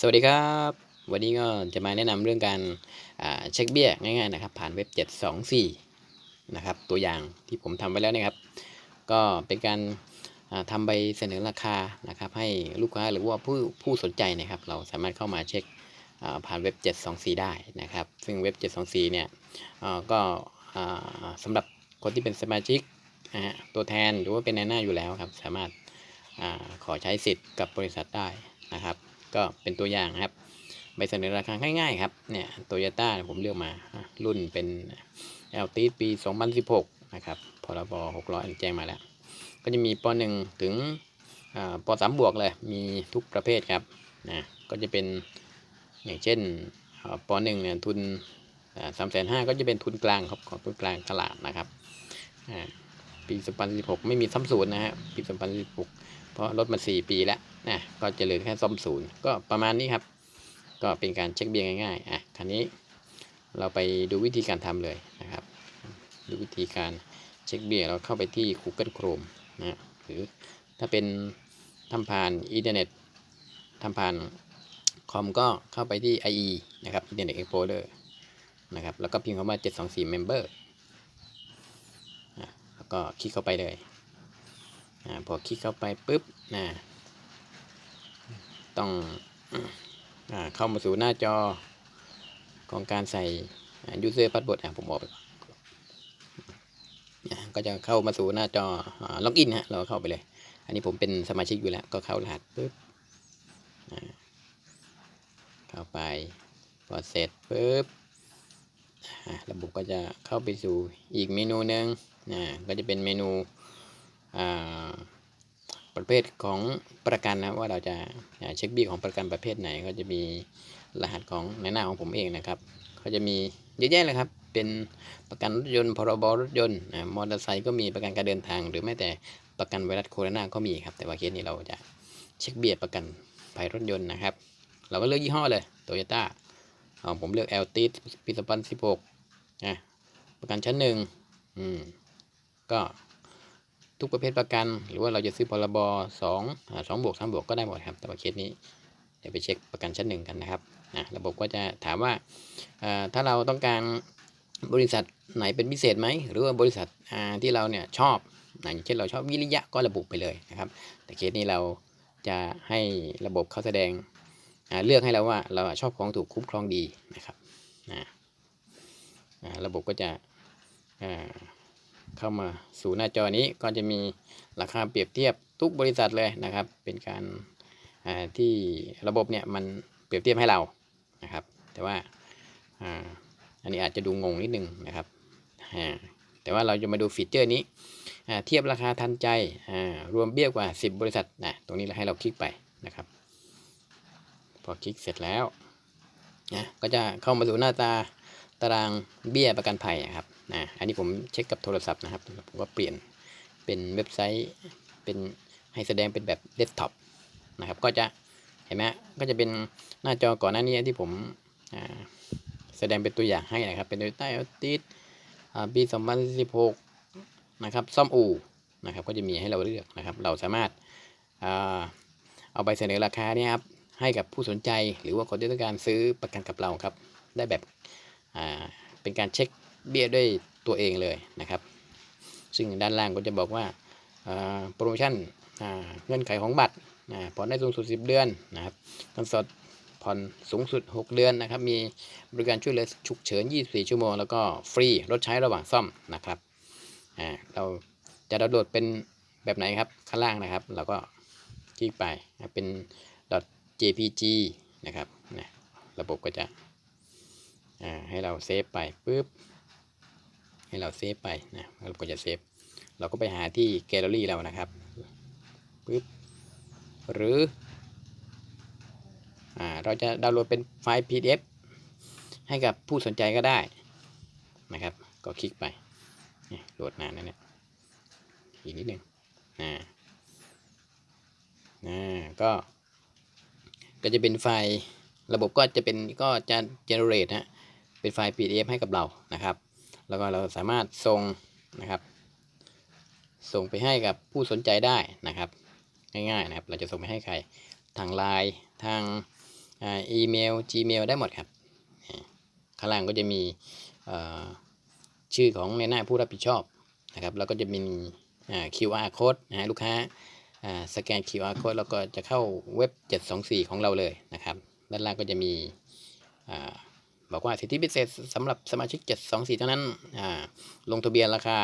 สวัสดีครับ วันนี้ก็จะมาแนะนำเรื่องการเช็คเบี้ยง่ายๆนะครับ ผ่านเว็บ 724 นะครับ ตัวอย่างที่ผมทำไว้แล้วนะครับ ก็เป็นการอ่าทำใบเสนอราคานะครับ ให้ลูกค้าหรือว่าผู้ผู้สนใจนะครับ เราสามารถเข้ามาเช็คผ่านเว็บ 724 ได้นะครับ ซึ่งเว็บ 724 เนี่ยอ่าก็อ่าสำหรับคนที่เป็นสมาชิกตัวแทนหรือว่าเป็นนายหน้าอยู่แล้วครับ สามารถอขอใช้สิทธิ์กับบริษัทได้นะครับ ก็เป็นตัวอย่างครับใบเสนอราคาง่ายๆครับเนี่ยโตโยต้าผมเลือกมารุ่นเป็น l t ปี 2016 นะครับพรบ600แจ้งมาแล้ว ก็จะมีป .1 ถึงอ่าป .3 บวกเลย มีทุกประเภทครับนะก็จะเป็นอย่างเช่นป .1 เนี่ยทุนสามแสนห้าก็จะเป็นทุนกลางครับของทุนกลางตลาดนะครับอ่าปี2016ไม่มีซ้ำศูนย์นะฮะปี2016เพราะรถมา4ปีแล้ว นะก็จะเหลือแค่ซ่อมศูนย์ก็ประมาณนี้ครับ ก็เป็นการเช็คเบียร์ง่ายๆอะคันนี้เราไปดูวิธีการทำเลยนะครับ ดูวิธีการเช็คเบียเราเข้าไปที่ Google Chrome นะหรือถ้าเป็นทำผ่านอินเทอร์เน็ตทำผ่านคอมก็เข้าไปที่ IE นะครับ Internet Explorer นะครับ แล้วก็พิมพ์คำว่า 724 Member อะแล้วก็คลิกเข้าไปเลยอ่าพอคลิกเข้าไปปุ๊บนะ ต้องอเข้ามาสู่หน้าจอของการใส่ user password อะผมออกก็จะเข้ามาสู่หน้าจอล็อกอินฮะเราเข้าไปเลย อันนี้ผมเป็นสมาชิกอยู่แล้ว ก็เข้ารหัสปุ๊บเข้าไปพอเสร็จปุ๊บระบบก็จะเข้าไปสู่อีกเมนูหนึ่งนะก็จะเป็นเมนูอ่า ประเภทของประกันนะว่าเราจะเช็คบี้ของประกันประเภทไหน ก็จะมีรหัสของในหน้าของผมเองนะครับก็จะมีเยอะแยะเลยครับ เป็นประกันรถยนต์พรบรถยนต์มอเตอร์ไซค์ก็มีประกันการเดินทาง หรือแม้แต่ประกันไวรัสโคโรนาก็มีครับ แต่ว่าเคสนี้เราจะเช็คเบี้ยประกันภัยรถยนต์นะครับ เราก็เลือกยี่ห้อเลยโตโยต้าผมเลือก l t ปี2016นะประกันชั้นหนึ่งอืมก็ ทุกประเภทประกัน หรือว่าเราจะซื้อพรบสองสองบวกสามบวกก็ได้หมดครับแต่ว่าเคสนี้เดี๋ยวไปเช็คประกันชั้นหนึ่งกันนะครับนะระบบก็จะถามว่าถ้าเราต้องการบริษัทไหนเป็นพิเศษไหมหรือว่าบริษัทที่เราเนี่ยชอบอย่างเช่นเราชอบวิริยะก็ระบุไปเลยนะครับ แต่เคสนี้เราจะให้ระบบเขาแสดงเลือกให้เราว่าเราชอบของถูกคุ้มครองดีนะครับนะระบบก็จะ เข้ามาสู่หน้าจอนี้ก็จะมีราคาเปรียบเทียบทุกบริษัทเลยนะครับ เป็นการที่ระบบเนี่ยมันเปรียบเทียบให้เรานะครับ แต่ว่าอันนี้อาจจะดูงงนิดนึงนะครับแต่ว่าเราจะมาดูฟีเจอร์นี้เทียบราคาทันใจรวมเบี้ยกว่า 10 บริษัทนะตรงนี้เราให้เราคลิกไปนะครับ พอคลิกเสร็จแล้วนะก็จะเข้ามาสู่หน้าตา ตารางเบี้ยประกันภัยครับนะอันนี้ผมเช็คกับโทรศัพท์นะครับผมก็เปลี่ยนเป็นเว็บไซต์เป็นให้แสดงเป็นแบบเดสก์ท็อปนะครับก็จะเห็นไหมก็จะเป็นหน้าจอก่อนหน้านี้ที่ผมแสดงเป็นตัวอย่างให้นะครับ เป็นโดยใต้ออติสปี2016นะครับซ่อมอู่นะครับก็จะมีให้เราเลือกนะครับ เราสามารถเอาไปเสนอราคาเนี่ยครับให้กับผู้สนใจหรือว่าคนที่ต้องการซื้อประกันกับเราครับ ได้แบบ เป็นการเช็คเบี้ยด้วยตัวเองเลยนะครับ ซึ่งด้านล่างก็จะบอกว่าโปรโมชั่นเงื่อนไขของบัตรผ่อนได้สูงสุด 10 เดือนนะครับเงินสดผ่อนสูงสุด 6 เดือนนะครับ มีบริการช่วยเหลือฉุกเฉิน 24 ชั่วโมง แล้วก็ฟรีรถใช้ระหว่างซ่อมนะครับเราจะดาวน์โหลดเป็นแบบไหนครับ ข้างล่างนะครับ เราก็คลิกไปเป็น .jpg นะครับ ระบบก็จะ ให้เราเซฟไปปุ๊บให้เราเซฟไปนะเราก็จะเซฟเราก็ไปหาที่แกลเลอรี่เรานะครับปึ๊บหรืออ่าเราจะดาวน์โหลดเป็นไฟล์ PDF ให้กับผู้สนใจก็ได้นะครับ ก็คลิกไปโหลดนานนะเนี่ยอีกนิดนึงอ่าอ่าก็ก็จะเป็นไฟล์ระบบก็จะเป็นก็จะ generate ฮะ เป็นไฟล์ PDF ให้กับเรานะครับ แล้วก็เราสามารถส่งนะครับ ส่งไปให้กับผู้สนใจได้นะครับ ง่ายๆนะครับ เราจะส่งไปให้ใคร ทางไลน์ทางอีเมล Gmail ได้หมดครับ ข้างล่างก็จะมีชื่อของในหน้าผู้รับผิดชอบนะครับ แล้วก็จะมี QR code นะฮะลูกค้าสแกน QR code แล้วก็จะเข้าเว็บ 724 ของเราเลยนะครับ ด้านล่างก็จะมี บอกว่าสิทธิพิเศษสำหรับสมาชิก 724 เท่านั้นอ่าลงทะเบียนราคา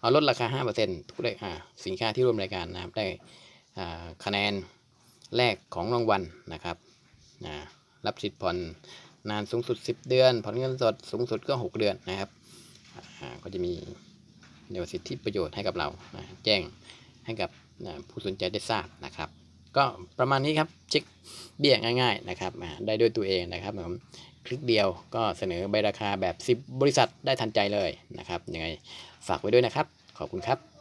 เอาลดราคา 5%ทุกเลยอ่าสินค้าที่ร่วมรายการนะครับ ได้อ่าคะแนนแรกของรางวัลนะครับอ่ารับสิทธิ์ผ่อนนานสูงสุด 10 เดือน ผ่อนเงินสดสูงสุดก็ 6 เดือนนะครับอ่าก็จะมีเรียกว่าสิทธิประโยชน์ให้กับเรานะแจ้งให้กับผู้สนใจได้ทราบนะครับ ก็ประมาณนี้ครับเช็คเบี้ยง่ายๆนะครับอ่าได้ด้วยตัวเองนะครับผมคลิกเดียวก็เสนอใบราคาแบบ 10 บริษัทได้ทันใจเลยนะครับยังไงฝากไว้ด้วยนะครับ ขอบคุณครับ